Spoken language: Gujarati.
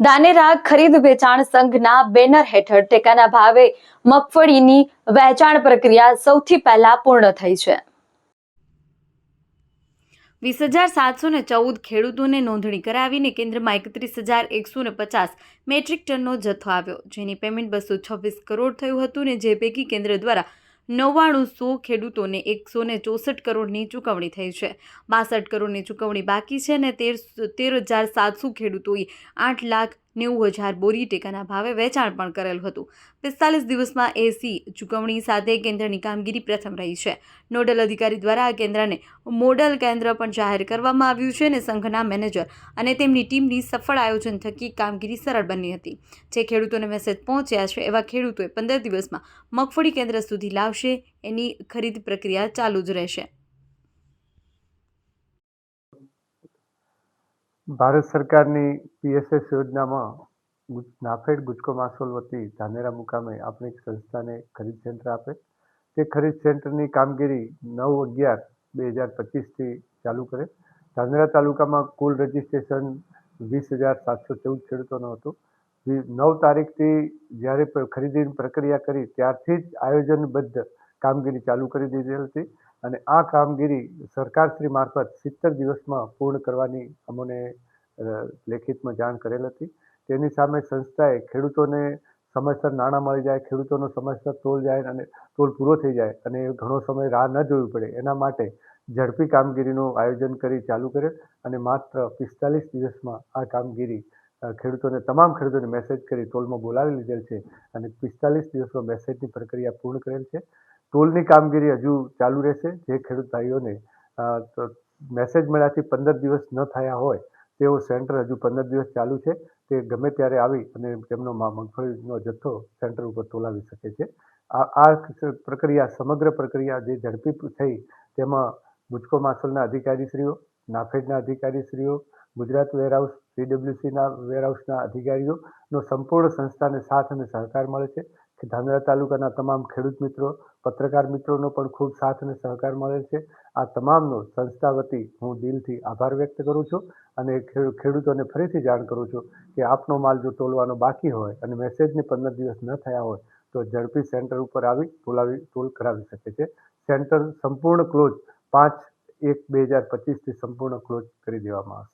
ધાનેરા ખરીદ વેચાણ સંઘના બેનર હેઠળ ટેકાના ભાવે મગફળીની વહેંચાણ પ્રક્રિયા સૌથી પહેલા પૂર્ણ થઈ છે. વીસ હજાર સાતસો ને ચૌદ ખેડૂતોને નોંધણી કરાવીને કેન્દ્રમાં એકત્રીસ હજાર એકસો ને પચાસ મેટ્રિક ટનનો જથ્થો આવ્યો, જેની પેમેન્ટ બસો છવ્વીસ કરોડ થયું હતું ને જે પૈકી કેન્દ્ર દ્વારા નવ્વાણું સો ખેડૂતોને એકસો ને ચોસઠ કરોડની ચૂકવણી થઈ છે. બાસઠ કરોડની ચૂકવણી બાકી છે અને તેર તેર હજાર સાતસો ખેડૂતોએ આઠ લાખ નેવું હજાર બોરી ટેકાના ભાવે વેચાણ પણ કરેલ હતું. પિસ્તાલીસ દિવસમાં એસી ચૂકવણી સાથે કેન્દ્રની કામગીરી પ્રથમ રહી છે. નોડલ અધિકારી દ્વારા આ કેન્દ્રને મોડલ કેન્દ્ર પણ જાહેર કરવામાં આવ્યું છે અને સંઘના મેનેજર અને તેમની ટીમની સફળ આયોજન થકી કામગીરી સરળ બની હતી. જે ખેડૂતોને મેસેજ પહોંચ્યા છે એવા ખેડૂતોએ પંદર દિવસમાં મગફળી કેન્દ્ર સુધી લાવશે. એની ખરીદ પ્રક્રિયા ચાલુ જ રહેશે. ભારત સરકારની પીએસએસ યોજનામાં નાફેડ ગુજકો માસોલ વતી ધાનેરા મુકામે આપણી એક સંસ્થાને ખરીદ સેન્ટર આપે. તે ખરીદ સેન્ટરની કામગીરી નવ અગિયાર બે હજાર પચીસથી ચાલુ કરે. ધાનેરા તાલુકામાં કુલ રજિસ્ટ્રેશન વીસ હજાર સાતસો ચૌદ ખેડૂતોનું હતું. નવ તારીખથી જ્યારે ખરીદીની પ્રક્રિયા કરી ત્યારથી જ આયોજનબદ્ધ કામગીરી ચાલુ કરી દીધેલ હતી અને આ કામગીરી સરકારશ્રી મારફત સિત્તેર દિવસમાં પૂર્ણ કરવાની અમને લેખિતમાં જાણ કરેલ હતી. તેની સામે સંસ્થાએ ખેડૂતોને સમયસર નાણાં મળી જાય, ખેડૂતોનો સમયસર તોલ જાય અને તોલ પૂરો થઈ જાય અને ઘણો સમય રાહ ન જોવી પડે. એના માટે ઝડપી કામગીરીનું આયોજન કરી ચાલુ કરેલ અને માત્ર પિસ્તાલીસ દિવસમાં આ કામગીરી ખેડૂતોને, તમામ ખેડૂતોને મેસેજ કરી ટોલમાં બોલાવી લીધેલ છે અને પિસ્તાલીસ દિવસમાં મેસેજની પ્રક્રિયા પૂર્ણ કરેલ છે. ટોલની કામગીરી હજુ ચાલુ રહેશે. જે ખેડૂત ભાઈઓને મેસેજ મળ્યાથી પંદર દિવસ ન થયા હોય, તેઓ સેન્ટર હજુ પંદર દિવસ ચાલુ છે. તે ગમે ત્યારે આવી અને તેમનો મગફળીનો જથ્થો સેન્ટર ઉપર તોલાવી શકે છે. આ આ પ્રક્રિયા, સમગ્ર પ્રક્રિયા જે ઝડપી થઈ, તેમાં ગુજકો માસલના અધિકારીશ્રીઓ, નાફેડના અધિકારીશ્રીઓ, ગુજરાત વેરહાઉસ, પીડબ્લ્યુસીના વેરહાઉસના અધિકારીઓનો સંપૂર્ણ સંસ્થાને સાથ અને સહકાર મળે છે. કે ધાનેરા તાલુકાના તમામ ખેડૂત મિત્રો, પત્રકાર મિત્રોનો પણ ખૂબ સાથ અને સહકાર મળે છે. આ તમામનો સંસ્થા વતી હું દિલથી આભાર વ્યક્ત કરું છું અને ખેડૂ- ખેડૂતોને ફરીથી જાણ કરું છું કે આપનો માલ જો તોલવાનો બાકી હોય અને મેસેજને પંદર દિવસ ન થયા હોય, તો ઝડપી સેન્ટર ઉપર આવી તોલાવી, તોલ કરાવી શકે છે. સેન્ટર સંપૂર્ણ ક્લોઝ પાંચ એક બે હજાર પચીસથી સંપૂર્ણ ક્લોઝ કરી દેવામાં આવશે.